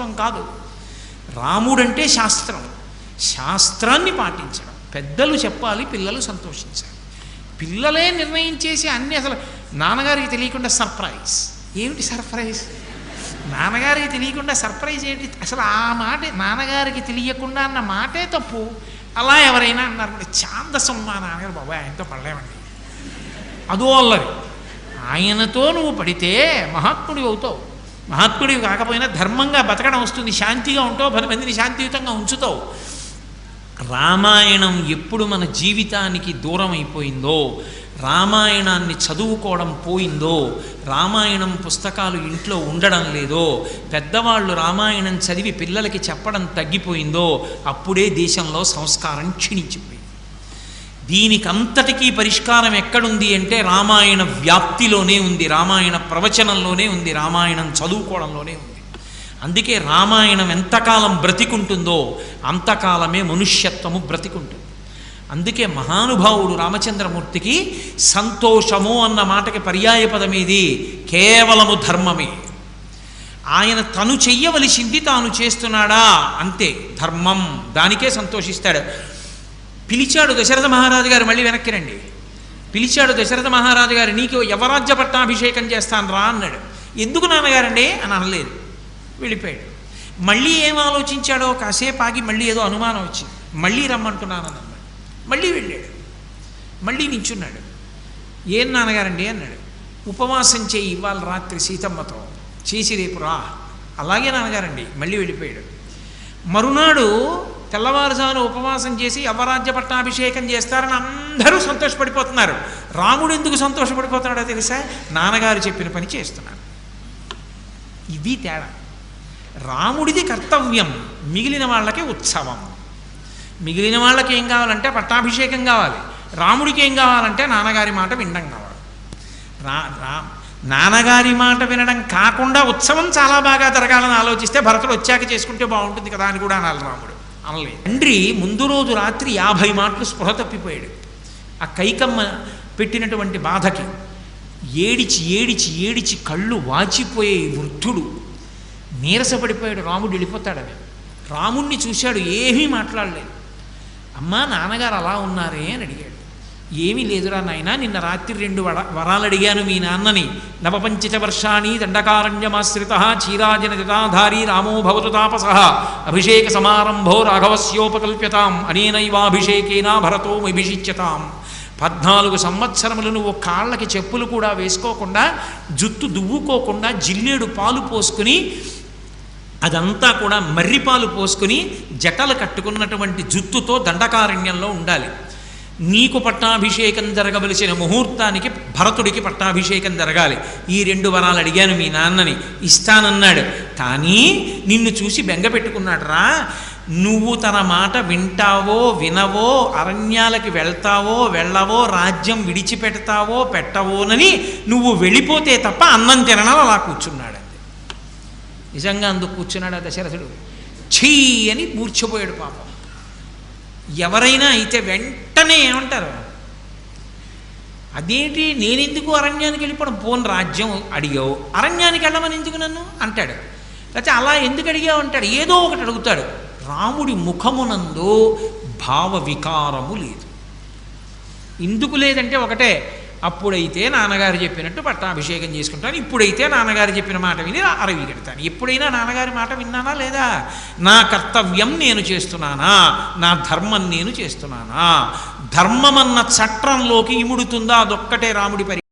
శాస్త్రం కాదు. రాముడంటే శాస్త్రం. శాస్త్రాన్ని పాటించడం. పెద్దలు చెప్పాలి పిల్లలు సంతోషించాలి. పిల్లలే నిర్ణయం చేసి అన్ని అసలు నాన్నగారికి తెలియకుండా సర్ప్రైజ్. ఏమిటి సర్ప్రైజ్? నాన్నగారికి తెలియకుండా సర్ప్రైజ్ ఏంటి? అసలు ఆ మాట నాన్నగారికి తెలియకుండా అన్న మాటే తప్పు. అలా ఎవరైనా అన్నారు ఛాందసం మా నాన్నగారు బాబాయ్ ఆయనతో పడలేమండి. అదో అల్లరి. ఆయనతో నువ్వు పడితే మహాత్ముడి అవుతావు. మహాత్ముడివి కాకపోయినా ధర్మంగా బతకడం వస్తుంది. శాంతిగా ఉంటావు పది మందిని శాంతియుతంగా ఉంచుతావు. రామాయణం ఎప్పుడు మన జీవితానికి దూరం అయిపోయిందో రామాయణాన్ని చదువుకోవడం పోయిందో రామాయణం పుస్తకాలు ఇంట్లో ఉండడం లేదో పెద్దవాళ్ళు రామాయణం చదివి పిల్లలకి చెప్పడం తగ్గిపోయిందో అప్పుడే దేశంలో సంస్కారం క్షీణించిపోయింది. దీనికంతటికీ పరిష్కారం ఎక్కడుంది అంటే రామాయణ వ్యాప్తిలోనే ఉంది రామాయణ ప్రవచనంలోనే ఉంది రామాయణం చదువుకోవడంలోనే ఉంది. అందుకే రామాయణం ఎంతకాలం బ్రతికుంటుందో అంతకాలమే మనుష్యత్వము బ్రతికుంటుంది. అందుకే మహానుభావుడు రామచంద్రమూర్తికి సంతోషము అన్న మాటకి పర్యాయ పదమేది కేవలము ధర్మమే. ఆయన తను చెయ్యవలసింది తాను చేస్తున్నాడా? అంతే ధర్మం. దానికే సంతోషిస్తాడు. పిలిచాడు దశరథ మహారాజు గారు మళ్ళీ వెనక్కి రండి. పిలిచాడు దశరథ మహారాజు గారు నీకు యవరాజ్య పట్టాభిషేకం చేస్తాను రా అన్నాడు. ఎందుకు నాన్నగారండి? అని అనలేదు. వెళ్ళిపోయాడు. మళ్ళీ ఏం ఆలోచించాడో కాసేపు ఆగి మళ్ళీ ఏదో అనుమానం వచ్చింది. మళ్ళీ రమ్మంటున్నాను అన్నాడు. మళ్ళీ వెళ్ళాడు. మళ్ళీ నించున్నాడు. ఏం నాన్నగారండి? అన్నాడు. ఉపవాసం చేయి ఇవాళ రాత్రి సీతమ్మతో. చేసి రేపు రా. అలాగే నాన్నగారండి. మళ్ళీ వెళ్ళిపోయాడు. మరునాడు తెల్లవారుజాను ఉపవాసం చేసి యవరాజ్య పట్టాభిషేకం చేస్తారని అందరూ సంతోషపడిపోతున్నారు. రాముడు ఎందుకు సంతోషపడిపోతున్నాడో తెలుసా? నాన్నగారు చెప్పిన పని చేస్తున్నాడు. ఇది తేడా. రాముడిది కర్తవ్యం మిగిలిన వాళ్ళకి ఉత్సవం. మిగిలిన వాళ్ళకి ఏం కావాలంటే పట్టాభిషేకం కావాలి. రాముడికి ఏం కావాలంటే నాన్నగారి మాట వినడం కావాలి. రా రా నాన్నగారి మాట వినడం కాకుండా ఉత్సవం చాలా బాగా జరగాలని ఆలోచిస్తే భరతుడు వచ్చాక చేసుకుంటే బాగుంటుంది కదా అని కూడా అనాలి రాముడు. అనలేదు. తండ్రి ముందు రోజు రాత్రి యాభై మాటలు స్పృహ తప్పిపోయాడు. ఆ కైకమ్మ పెట్టినటువంటి బాధకి ఏడిచి ఏడిచి ఏడిచి కళ్ళు వాచిపోయే వృద్ధుడు. నీరసపడిపోయాడు. రాముడు వెళ్ళిపోతాడని రాముణ్ణి చూశాడు. ఏమీ మాట్లాడలేదు. అమ్మా నాన్నగారు అలా ఉన్నారే అని అడిగాడు. ఏమీ లేదురా నాయన నిన్న రాత్రి రెండు వడ వరాలు అడిగాను మీ నాన్నని. నవపంచచ వర్షాణి దండకారణ్యమాశ్రిత క్షీరాజన జటాధారి రామో భవతు తాపస. అభిషేక సమారంభో రాఘవస్యోపకల్ప్యతాం అనేనైవాభిషేకేన భరతో అభిషిచ్యతాం పద్నాలుగు సంవత్సరములు నువ్వు కాళ్ళకి చెప్పులు కూడా వేసుకోకుండా జుత్తు దువ్వుకోకుండా జిల్లేడు పాలు పోసుకుని అదంతా కూడా మర్రిపాలు పోసుకుని జటలు కట్టుకున్నటువంటి జుత్తుతో దండకారణ్యంలో ఉండాలి. నీకు పట్టాభిషేకం జరగవలసిన ముహూర్తానికి భరతుడికి పట్టాభిషేకం జరగాలి. ఈ రెండు వరాలు అడిగాను మీ నాన్నని. ఇస్తానన్నాడు. కానీ నిన్ను చూసి బెంగ పెట్టుకున్నాడు రా. నువ్వు తన మాట వింటావో వినవో అరణ్యాలకి వెళ్తావో వెళ్ళవో రాజ్యం విడిచిపెడతావో పెట్టవోనని నువ్వు వెళ్ళిపోతే తప్ప అన్నం తినడం అలా కూర్చున్నాడు నిజంగా అందుకు కూర్చున్నాడు ఆ దశరథుడు? ఛీ అని మూర్చిపోయాడు పాపం. ఎవరైనా అయితే వెంట వెంటనే ఏమంటారు? అదేంటి? నేనెందుకు అరణ్యానికి వెళ్ళిపోవడం పోన్ రాజ్యం అడిగావు. అరణ్యానికి వెళ్ళమని ఎందుకు నన్ను? అంటాడు. లేకపోతే అలా ఎందుకు అడిగావు? అంటాడు. ఏదో ఒకటి అడుగుతాడు. రాముడి ముఖమునందు భావ వికారము లేదు. ఎందుకు లేదంటే ఒకటే అప్పుడైతే నాన్నగారు చెప్పినట్టు పట్టాభిషేకం చేసుకుంటాను ఇప్పుడైతే నాన్నగారు చెప్పిన మాట విని అరవి కడతాను ఎప్పుడైనా నాన్నగారి మాట విన్నానా లేదా? నా కర్తవ్యం నేను చేస్తున్నానా? నా ధర్మం నేను చేస్తున్నానా? ధర్మమన్న చట్రంలోకి ఇముడుతుందా? అదొక్కటే రాముడి పరి